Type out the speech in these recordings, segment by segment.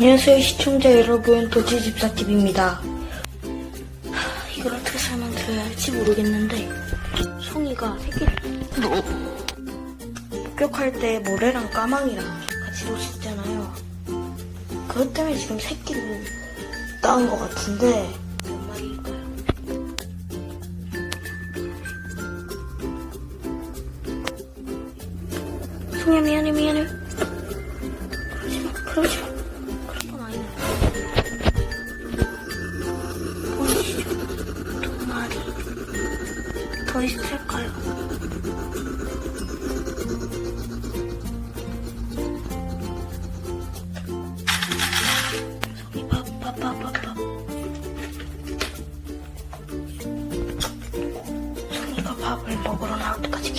안녕하세요 시청자 여러분 도치집사TV입니다. 이걸 어떻게 설명드려야 할지 모르겠는데 송이가 새끼를 목격할 때 모래랑 까망이랑 같이 놓쳤잖아요. 그것 때문에 지금 새끼를 낳은 것 같은데 몇 마리일까요? 송이야 미안해 미안해. 그러지마 그러지마 더 있을까요? 밥을 먹으러 나올 때까지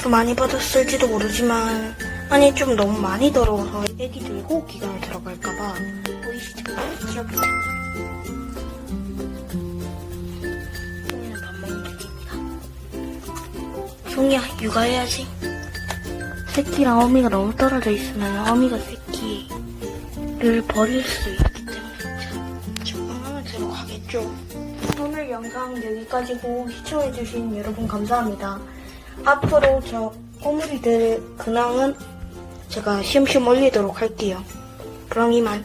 좀 많이 받았을지도 모르지만 아니 좀 너무 많이 더러워서 애기 들고 기강에 들어갈까봐 보이시죠? 들어보세요. 송이는 밥 먹는 중입니다. 송이야 육아해야지. 새끼랑 어미가 너무 떨어져 있으면 어미가 새끼를 버릴 수 있기 때문에 적응하면 들어가겠죠. 오늘 영상 여기까지고 시청해주신 여러분 감사합니다 앞으로 저 꼬물이들 근황은 제가 쉬엄쉬엄 올리도록 할게요. 그럼 이만.